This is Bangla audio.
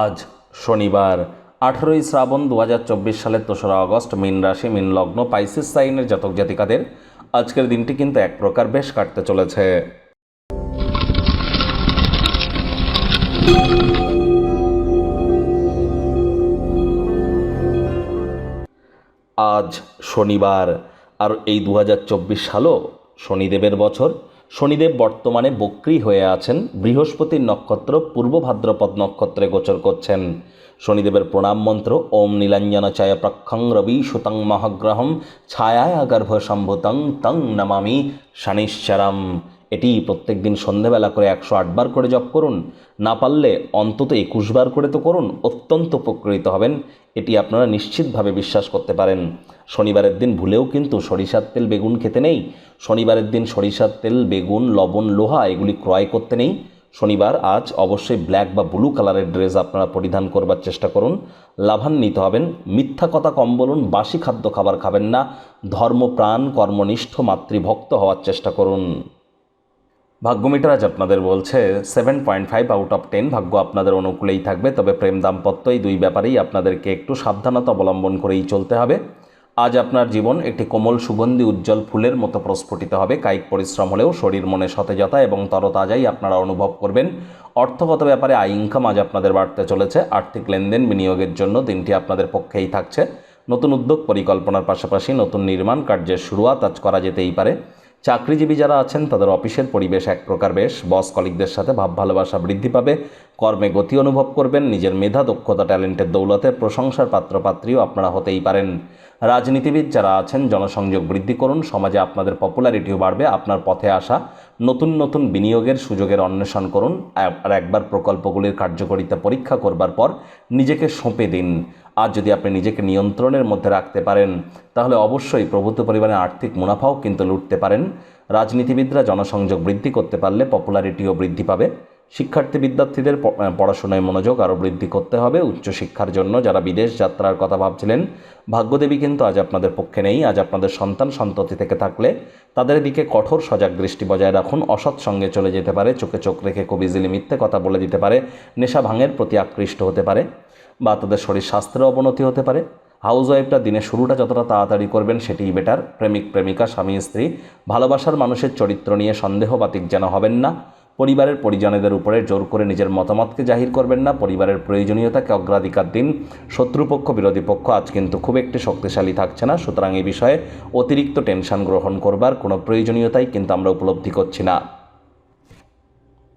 আজ শনিবার, আঠেরোই শ্রাবণ দু হাজার চব্বিশ সালের দোসরা আগস্ট, মিন রাশি, মিন লগ্ন, পাইসিস সাইনের জাতক জাতিকাদের আজকের দিনটি কিন্তু এক প্রকার বেশ কাটতে চলেছে। আজ শনিবার, আর এই দু হাজার চব্বিশ সালও শনিদেবের বছর। শনিদেব বর্তমানে বক্রী হয়ে আছেন। বৃহস্পতির নক্ষত্র পূর্ব ভাদ্রপদ নক্ষত্রে গোচর করছেন। শনিদেবের প্রণাম মন্ত্র, ওম নীলাঞ্জন ছায়া প্রক্ষং রবি সুতং মহাগ্রহম, ছায়ায় গর্ভ সম্ভুতং তং নমামি শনিশ্চরম। এটি প্রত্যেক দিন সন্ধেবেলা করে একশো আটবার করে জপ করুন। না পারলে অন্তত একুশ বার করে তো করুন, অত্যন্ত উপকৃত হবেন। এটি আপনারা নিশ্চিতভাবে বিশ্বাস করতে পারেন। শনিবারের দিন ভুলেও কিন্তু সরিষার তেল, বেগুন খেতে নেই। শনিবারের দিন সরিষার তেল, বেগুন, লবণ, লোহা এগুলি ক্রয় করতে নেই। শনিবার আজ অবশ্যই ব্ল্যাক বা ব্লু কালারের ড্রেস আপনারা পরিধান করবার চেষ্টা করুন। লাভান্বিত হবেন। মিথ্যা কথা কম বলুন, বাসি খাদ্য খাবার খাবেন না। ধর্মপ্রাণ, কর্মনিষ্ঠ, মাতৃভক্ত হওয়ার চেষ্টা করুন। ভাগ্যমিটার আজ আপনাদের বলছে seven point five out of ten ভাগ্য আপনাদের অনুকূলেই থাকবে, তবে প্রেম দাম্পত্য এই দুই ব্যাপারেই আপনাদেরকে একটু সাবধানতা অবলম্বন করেই চলতে হবে। আজ আপনার জীবন একটি কোমল সুগন্ধি উজ্জ্বল ফুলের মতো প্রস্ফুটিত হবে, কায়িক পরিশ্রম হলেও শরীর মনে সতেজতা এবং তরতাজাই আপনারা অনুভব করবেন। অর্থগত ব্যাপারে আয় ইনকাম আজ আপনাদের বাড়তে চলেছে, আর্থিক লেনদেন বিনিয়োগের জন্য দিনটি আপনাদের পক্ষেই থাকছে। নতুন উদ্যোগ, পরিকল্পনার পাশাপাশি নতুন নির্মাণ কার্যের শুরুয়াত আজ করা যেতেই পারে। চাকরিজীবী যারা আছেন, তাদের অফিসের পরিবেশ এক প্রকার বেশ। বস কলিকদের সাথে ভাব ভালোবাসা বৃদ্ধি পাবে। কর্মে গতি অনুভব করবেন, নিজের মেধা, দক্ষতা, ট্যালেন্টের দৌলতে প্রশংসার পাত্রপাত্রীও আপনারা হতেই পারেন। রাজনীতিবিদ যারা আছেন, জনসংযোগ বৃদ্ধি করুন, সমাজে আপনাদের পপুলারিটিও বাড়বে, আপনার পথে আসা, নতুন নতুন বিনিয়োগের সুযোগের অন্বেষণ করুন আর একবার প্রকল্পগুলির কার্যকরিতা পরীক্ষা করবার পর নিজেকে সঁপে দিন। আর যদি আপনি নিজেকে নিয়ন্ত্রণের মধ্যে রাখতে পারেন, তাহলে অবশ্যই প্রভূত পরিমাণে আর্থিক মুনাফাও কিন্তু লুটতে পারেন। রাজনীতিবিদরা জনসংযোগ বৃদ্ধি করতে পারলে পপুলারিটিও বৃদ্ধি পাবে। শিক্ষার্থী বিদ্যার্থীদের পড়াশোনায় মনোযোগ আরও বৃদ্ধি করতে হবে। উচ্চশিক্ষার জন্য যারা বিদেশ যাত্রার কথা ভাবছিলেন, ভাগ্যদেবী কিন্তু আজ আপনাদের পক্ষে নেই। আজ আপনাদের সন্তান সন্ততি থেকে থাকলে তাদের দিকে কঠোর সজাগ দৃষ্টি বজায় রাখুন। অসৎ সঙ্গে চলে যেতে পারে, চোখে চোখ রেখে খুব ইজিলি মিথ্যে কথা বলে দিতে পারে, নেশা ভাঙের প্রতি আকৃষ্ট হতে পারে বা তাদের শরীর স্বাস্থ্যের অবনতি হতে পারে। হাউস ওয়াইফটা দিনের শুরুটা যতটা তাড়াতাড়ি করবেন সেটিই বেটার। প্রেমিক, প্রেমিকা, স্বামী, স্ত্রী ভালোবাসার মানুষের চরিত্র নিয়ে সন্দেহ সন্দেহবাতিক যেন হবেন না। পরিবারের পরিজনেদের উপরে জোর করে নিজের মতামতকে জাহির করবেন না, পরিবারের প্রয়োজনীয়তাকে অগ্রাধিকার দিন। শত্রুপক্ষ, বিরোধী পক্ষ আজ কিন্তু খুব একটি শক্তিশালী থাকছে না। সুতরাং এই বিষয়ে অতিরিক্ত টেনশন গ্রহণ করবার কোনো প্রয়োজনীয়তাই কিন্তু আমরা উপলব্ধি করছি না।